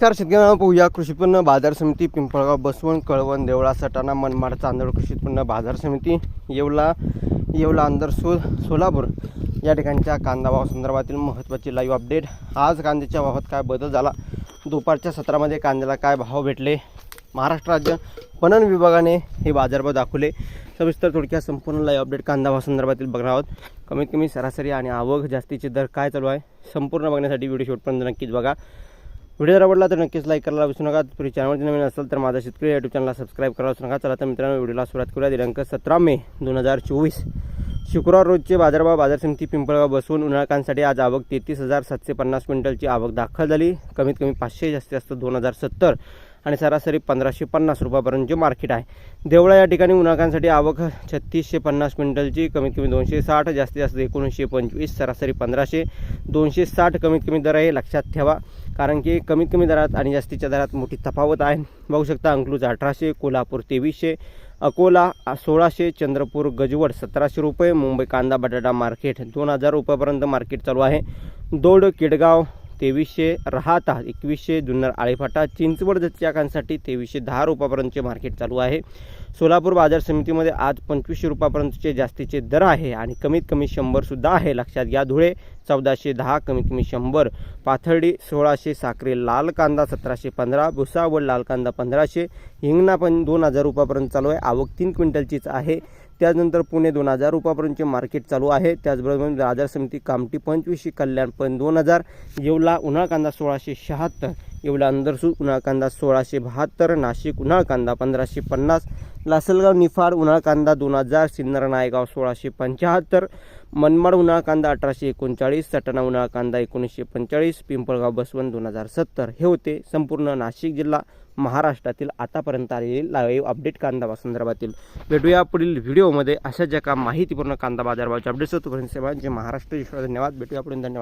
नमस्कार शेतकऱ्यांना पाहूया कृषी उत्पन्न बाजार समिती पिंपळगाव बसवण कळवण देवळा सटाणा मनमाड चांदोड कृषी उत्पन्न बाजार समिती येवला येवला अंदरसूर सोलापूर. या ठिकाणच्या कांदा भाव संदर्भातील महत्त्वाची लाईव्ह अपडेट आज कांद्याच्या भावात काय बदल झाला? दुपारच्या सत्रामध्ये कांद्याला काय भाव भेटले? महाराष्ट्र राज्य पणन विभागाने हे बाजारभाव दाखवले. सविस्तर थोडक्यात संपूर्ण लाईव्ह अपडेट कांदा भाव संदर्भातील बघणार आहोत. कमीत कमी सरासरी आणि आवक जास्तीचे दर काय चालू आहे? संपूर्ण बघण्यासाठी व्हिडिओ शेवटपर्यंत नक्कीच बघा. व्हिडिओ जर आवडला तर नक्कीच लाईक करायला विसरू नका. तुम्ही चॅनलवरती नवीन असेल तर माझा शेतकरी युट्यूब चॅनलला सबस्क्राईब करायला विसरू नका. चला तर मित्रांनो व्हिडिओला सुरुवात करूया. दिनांक सतरा मे दोन हजार चोवीस. शुक्रवार रोजचे बाजारभाव बाजार समिती पिंपळगाव बसवून उन्हाळकांसाठी आज आवक तेहतीस हजार सातशे पन्नास क्विंटलची आवक दाखल झाली. कमीत कमी पाचशे जास्तीत जास्त दोन हजार सत्तर आणि सरासरी पंधराशे पन्नास रुपयापर्यंतचे मार्केट आहे. देवळा या ठिकाणी उन्हाळकांसाठी आवक छत्तीसशे पन्नास क्विंटलची कमीत कमी दोनशे साठ जास्तीत जास्त एकोणीसशे पंचवीस सरासरी पंधराशे दोनशे साठ कमीत कमी दर आहे लक्षात ठेवा. कारण की कमीत कमी दरात आणि जास्तीच्या दरात मोठी तफावत आहे. बघू शकता अंकलूज अठराशे कोल्हापूर तेवीसशे अकोला सोळाशे चंद्रपूर गजवड सतराशे रुपये मुंबई कांदा बटाटा मार्केट दोन हजार रुपयापर्यंत मार्केट चालू आहे. दोड किडगाव तेवीसशे राहता एकवीसशे जुन्नर आळेफाटा चिंचवड जत्याकांसाठी तेवीसशे दहा रुपयापर्यंतचे मार्केट चालू आहे. सोलापूर बाजार समितीमध्ये आज पंचवीसशे रुपयापर्यंतचे जास्तीचे दर आहे आणि कमीत कमी शंभरसुद्धा आहे. लक्षात घ्या धुळे चौदाशे दहा कमीत कमी शंभर. पाथर्डी सोळाशे साखरे लाल कांदा सतराशे पंधरा भुसावळ लाल कांदा पंधराशे. हिंगणा पण दोन हजार रुपयापर्यंत चालू आहे. आवक तीन क्विंटलचीच आहे. त्यानंतर पुणे दोन हजार रुपयापर्यंतचे मार्केट चालू आहे. त्याचबरोबर बाजार समिती कामठी पंचवीसशे कल्याण पण दोन हजार येवला उन्हाळ कांदा सोळाशे शहात्तर येवला अंदरसूद उन्हाळ कांदा सोळाशे बहात्तर नाशिक उन्हाळ कांदा पंधराशे पन्नास लासलगाव निफाड उन्हाळ कांदा दोन हजार सिन्नर नायगाव सोळाशे पंच्याहत्तर मनमाड उन्हाळ कांदा अठराशे एकोणचाळीस सटाणा उन्हाळ कांदा एकोणीसशे पंचेचाळीस पिंपळगाव बसवंत दोन हजार सत्तर. हे होते संपूर्ण नाशिक जिल्हा. महाराष्ट्रातील आतापर्यंत आलेली लाईव्ह अपडेट कांदा संदर्भातील. भेटूया पुढील व्हिडिओमध्ये अशा ज्या का माहितीपूर्ण कांदा बाजारभावाचे अपडेट्स तोपर्यंत सेवांचे महाराष्ट्र. ईश्वर धन्यवाद. भेटूया पुढील धन्यवाद.